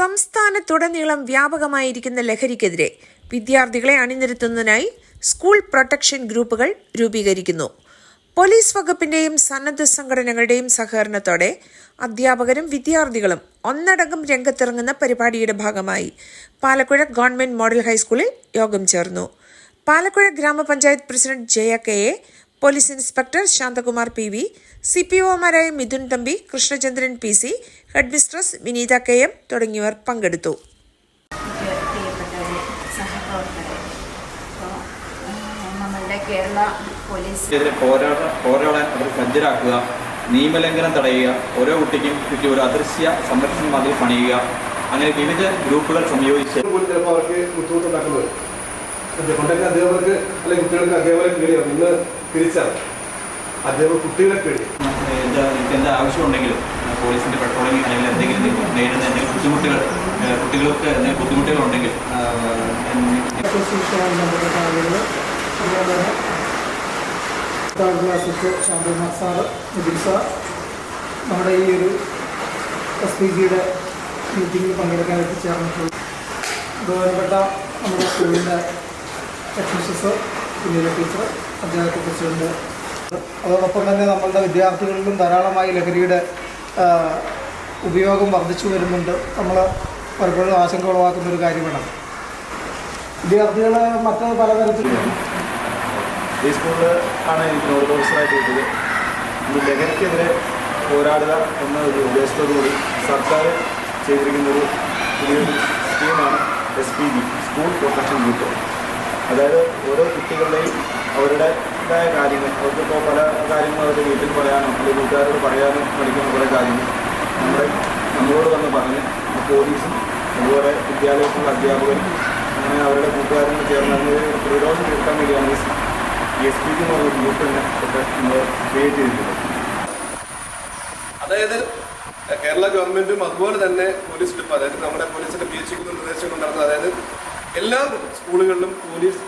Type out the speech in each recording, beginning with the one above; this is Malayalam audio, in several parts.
സംസ്ഥാനത്തുടനീളം വ്യാപകമായിരിക്കുന്ന ലഹരിക്കെതിരെ വിദ്യാർത്ഥികളെ അണിനിരത്തുന്നതിനായി സ്കൂൾ പ്രൊട്ടക്ഷൻ ഗ്രൂപ്പുകൾ രൂപീകരിക്കുന്നു. പോലീസ് വകുപ്പിന്റെയും സന്നദ്ധ സംഘടനകളുടെയും സഹകരണത്തോടെ അധ്യാപകരും വിദ്യാർത്ഥികളും ഒന്നടങ്കം രംഗത്തിറങ്ങുന്ന പരിപാടിയുടെ ഭാഗമായി പാലക്കുഴ ഗവൺമെന്റ് മോഡൽ ഹൈസ്കൂളിൽ യോഗം ചേർന്നു. പാലക്കുഴ ഗ്രാമപഞ്ചായത്ത് president Jaya police inspector Shanthakumar P V C P ഒമാരായ Mithun Thampi Krishnachandran P C headmistress Vineetha K M തുടങ്ങിയവർ പങ്കെടുത്തു. കേരള പോരാട പോരാടാൻ അവർ സജ്ജരാക്കുക നിയമലംഘനം തടയുക ഓരോ കുട്ടിക്കും ചുറ്റി ഒരു അദൃശ്യ സംരക്ഷണ മതിൽ പണിയുക അങ്ങനെ വിവിധ ഗ്രൂപ്പുകൾ സംയോജിച്ച് ചിലപ്പോൾ അവർക്ക് ബുദ്ധിമുട്ടുണ്ടാക്കുന്നത്. അത് പണ്ടൊക്കെ അധ്യാപകർക്ക് അല്ലെങ്കിൽ കുട്ടികൾക്ക് അധ്യാപകരെ കയറിയാണ് ഇന്ന് തിരിച്ചാണ് അദ്ദേഹം കുട്ടികളെ പേടി എന്താ നിങ്ങൾക്ക് എന്താ ആവശ്യമുണ്ടെങ്കിലും ഉണ്ടെങ്കിലും പോലീസിന്റെ പെട്രോളിംഗ് അല്ലെങ്കിൽ എന്തെങ്കിലും നേരിടുന്ന എന്തെങ്കിലും ബുദ്ധിമുട്ടുകൾ കുട്ടികൾക്ക് എന്തെങ്കിലും ബുദ്ധിമുട്ടുകൾ ഉണ്ടെങ്കിൽ ശാന്തകുമാർ സാറ് നിതിൻ സാർ നമ്മുടെ ഈ ഒരു എസ് പി ജിയുടെ മീറ്റിംഗിൽ പങ്കെടുക്കാൻ എത്തിച്ചേർന്നിട്ടുള്ളൂ ബഹുമാനപ്പെട്ട നമ്മുടെ സ്കൂളിന്റെ ഹെഡ്മിസ്സസ് പിന്നീട് ടീച്ചർ പഞ്ചായത്ത് പ്രസിഡന്റ്. അതോടൊപ്പം തന്നെ നമ്മളുടെ വിദ്യാർത്ഥികളിലും ധാരാളമായി ലഹരിയുടെ ഉപയോഗം വർദ്ധിച്ചു വരുന്നുണ്ട്. നമ്മൾ പലപ്പോഴും ആശങ്ക ഉളവാക്കുന്ന ഒരു കാര്യമാണ്. വിദ്യാർത്ഥികൾ മറ്റ് പലതരത്തിലും ഈ സ്കൂളിൽ ആണ് എനിക്ക് നോഡൽ ഓഫീസറായിട്ട് കിട്ടിയത് ലഹരിക്കെതിരെ പോരാടുക എന്ന ഒരു ഉദ്ദേശത്തോടുകൂടി സർക്കാർ ചെയ്തിരിക്കുന്ന ഒരു പുതിയൊരു സ്കീമാണ് S P B school protection group. അതായത് ഓരോ കുട്ടികളുടെയും അവരുടേതായ കാര്യങ്ങൾ അവർക്കിപ്പോൾ പല കാര്യങ്ങളും അവരുടെ വീട്ടിൽ പറയാനോ അല്ലെങ്കിൽ കൂട്ടുകാരോട് പറയാനോ പഠിക്കുന്ന കുറേ കാര്യങ്ങൾ നമ്മുടെ നമ്മളോട് വന്ന് പറഞ്ഞ് പോലീസും അതുപോലെ വിദ്യാലയത്തിലുള്ള അധ്യാപകരും അങ്ങനെ അവരുടെ കൂട്ടുകാരും ചേർന്ന് അതിനൊരു പ്രതിരോധം തീർക്കാൻ വേണ്ടിയാണ് ഈ എസ് പി എന്ന് പറഞ്ഞ ഗ്രൂപ്പ് തന്നെ ഒക്കെ നമ്മൾ ക്രിയേറ്റ് ചെയ്തിട്ടുണ്ട് അതായത് കേരള ഗവൺമെന്റും അതുപോലെ തന്നെ പോലീസ് ഡിപ്പ് അതായത് നമ്മുടെ പോലീസിന്റെ പി എച്ച് നിർദ്ദേശം നടന്നത് അതായത് എല്ലാ സ്കൂളുകളിലും പോലീസ്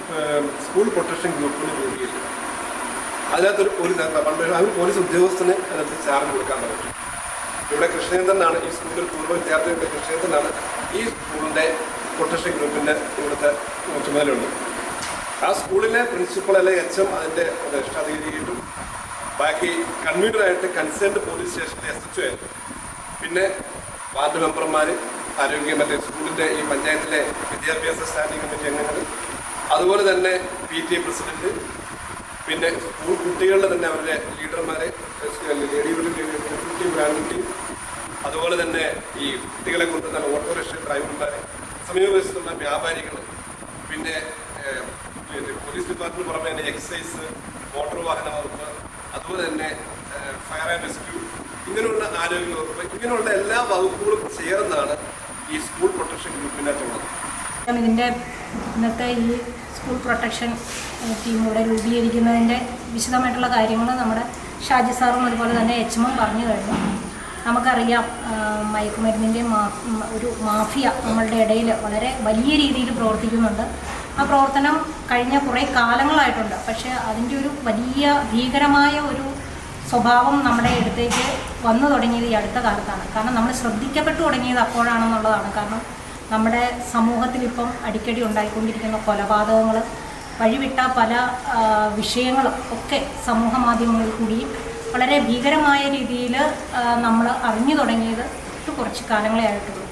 സ്കൂൾ പ്രൊട്ടക്ഷൻ ഗ്രൂപ്പുകൾ രൂപീകരിക്കും അതിനകത്തൊരു പോലീസ് പണ്ട് ഒരു പോലീസ് ഉദ്യോഗസ്ഥന് അതിനകത്ത് ചാർജ് കൊടുക്കാൻ പറ്റും ഇവിടെ കൃഷ്ണേന്ദ്രനാണ് ഈ സ്കൂളിൽ പൂർവ വിദ്യാർത്ഥികളുടെ കൃഷ്ണേന്ദ്രനാണ് ഈ സ്കൂളിന്റെ പ്രൊട്ടക്ഷൻ ഗ്രൂപ്പിന്റെ ഇവിടുത്തെ ചുമതലയുണ്ട് ആ സ്കൂളിലെ പ്രിൻസിപ്പൾ അല്ലെ എച്ച് എം അതിന്റെ രക്ഷാധികാരിയായിട്ടും ബാക്കി കൺവീനറായിട്ട് കൺസേൺഡ് പോലീസ് സ്റ്റേഷനിലെ എസ് എച്ച് ആയിരുന്നു. പിന്നെ വാർഡ് മെമ്പർമാർ ആരോഗ്യ മറ്റേ സ്കൂളിന്റെ ഈ പഞ്ചായത്തിലെ വിദ്യാഭ്യാസ സ്റ്റാൻഡിംഗ് കമ്മിറ്റി അംഗങ്ങൾ അതുപോലെ തന്നെ പി ടി എ പ്രസിഡന്റ് പിന്നെ സ്കൂൾ കുട്ടികളുടെ തന്നെ അവരുടെ ലീഡർമാരെ ലേഡി കുട്ടി അതുപോലെ തന്നെ ഈ കുട്ടികളെ കൊണ്ട് തന്നെ ഓട്ടോറിക്ഷ ഡ്രൈവർമാരെ സമീപവശത്തുള്ള വ്യാപാരികൾ പിന്നെ പോലീസ് ഡിപ്പാർട്ട്മെന്റ് പുറമെ തന്നെ എക്സൈസ് മോട്ടോർ വാഹന വകുപ്പ് അതുപോലെ തന്നെ ഫയർ ആൻഡ് റെസ്ക്യൂ ഇങ്ങനെയുള്ള ആരോഗ്യ വകുപ്പ് ഇങ്ങനെയുള്ള എല്ലാ വകുപ്പുകളും ചേർന്നാണ് ഈ സ്കൂൾ പ്രൊട്ടക്ഷൻ ഗ്രൂപ്പിനകത്തുള്ളത് ഇതിന്റെ ഇന്നത്തെ ഈ സ്കൂൾ പ്രൊട്ടക്ഷൻ ടീമിലൂടെ രൂപീകരിക്കുന്നതിന്റെ വിശദമായിട്ടുള്ള കാര്യങ്ങൾ നമ്മുടെ ഷാജി സാറും അതുപോലെ തന്നെ എച്ച് എമ്മും പറഞ്ഞു കഴിഞ്ഞു. നമുക്കറിയാം മയക്കുമരുന്നിന്റെ മാ ഒരു മാഫിയ നമ്മളുടെ ഇടയിൽ വളരെ വലിയ രീതിയിൽ പ്രവർത്തിക്കുന്നുണ്ട്. ആ പ്രവർത്തനം കഴിഞ്ഞ കുറേ കാലങ്ങളായിട്ടുണ്ട്. പക്ഷേ അതിന്റെ ഒരു വലിയ ഭീകരമായ ഒരു സ്വഭാവം നമ്മുടെ അടുത്തേക്ക് വന്നു തുടങ്ങിയത് ഈ അടുത്ത കാലത്താണ്. കാരണം നമ്മൾ ശ്രദ്ധിക്കപ്പെട്ടു തുടങ്ങിയത് അപ്പോഴാണെന്നുള്ളതാണ്. കാരണം നമ്മുടെ സമൂഹത്തിൽ ഇപ്പം അടിക്കടി ഉണ്ടായിക്കൊണ്ടിരിക്കുന്ന കൊലപാതകങ്ങൾ വഴിവിട്ട പല വിഷയങ്ങളും ഒക്കെ സമൂഹ മാധ്യമങ്ങളിൽ കൂടിയും വളരെ ഭീകരമായ രീതിയിൽ നമ്മൾ അറിഞ്ഞു തുടങ്ങിയത് കുറച്ച് കാലങ്ങളെ ആയിട്ടുള്ളൂ.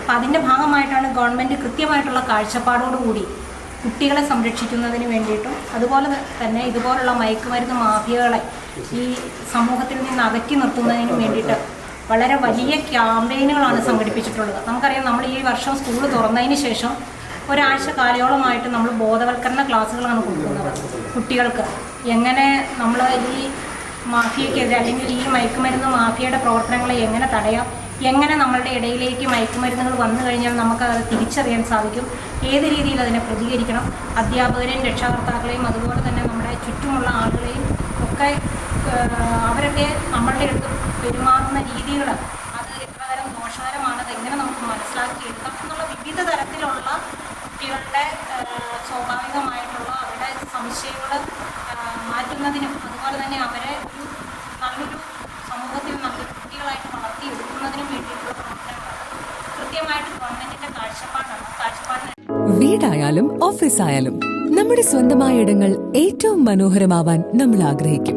അപ്പം അതിന്റെ ഭാഗമായിട്ടാണ് ഗവൺമെന്റ് കൃത്യമായിട്ടുള്ള കാഴ്ചപ്പാടോടുകൂടി കുട്ടികളെ സംരക്ഷിക്കുന്നതിന് വേണ്ടിയിട്ടും അതുപോലെ തന്നെ ഇതുപോലുള്ള മയക്കുമരുന്ന് മാഫിയകളെ ഈ സമൂഹത്തിൽ നിന്ന് അകറ്റി നിർത്തുന്നതിന് വേണ്ടിയിട്ട് വളരെ വലിയ ക്യാമ്പയിനുകളാണ് സംഘടിപ്പിച്ചിട്ടുള്ളത്. നമുക്കറിയാം നമ്മൾ ഈ വർഷം സ്കൂൾ തുറന്നതിന് ശേഷം ഒരാഴ്ച കാലയോളമായിട്ട് നമ്മൾ ബോധവൽക്കരണ ക്ലാസ്സുകളാണ് കൊടുക്കുന്നത് കുട്ടികൾക്ക്. എങ്ങനെ നമ്മൾ ഈ മാഫിയക്കെതിരെ അല്ലെങ്കിൽ ഈ മയക്കുമരുന്ന് മാഫിയയുടെ പ്രവർത്തനങ്ങളെ എങ്ങനെ തടയാം? എങ്ങനെ നമ്മളുടെ ഇടയിലേക്ക് മയക്കുമരുന്നുകൾ വന്നു കഴിഞ്ഞാൽ നമുക്ക് അത് തിരിച്ചറിയാൻ സാധിക്കും? ഏത് രീതിയിൽ അതിനെ പ്രതികരിക്കണം? അധ്യാപകരെയും രക്ഷാകർത്താക്കളെയും അതുപോലെ തന്നെ നമ്മുടെ ചുറ്റുമുള്ള ആളുകളെയും ഒക്കെ അവരൊക്കെ നമ്മളുടെ അടുത്ത് പെരുമാറുന്ന രീതികൾ അത് എത്രതരം ദോഷകരമാണ് അതെങ്ങനെ നമുക്ക് മനസ്സിലാക്കിയെടുക്കാം എന്നുള്ള വിവിധ തരത്തിലുള്ള കുട്ടികളുടെ സ്വാഭാവികമായിട്ടുള്ള അവരുടെ സംശയങ്ങൾ മാറ്റുന്നതിനും അതുപോലെ തന്നെ അവരെ ഒരു നല്ലൊരു സമൂഹത്തിൽ നല്ലൊരു കുട്ടികളായിട്ട് വളർത്തിയെടുക്കുന്നതിനും വേണ്ടിയിട്ടുള്ള പ്രവർത്തനങ്ങളാണ് കൃത്യമായിട്ട് വീടായാലും ഓഫീസായാലും നമ്മുടെ സ്വന്തമായ ഇടങ്ങൾ ഏറ്റവും മനോഹരമാവാൻ നമ്മൾ ആഗ്രഹിക്കും.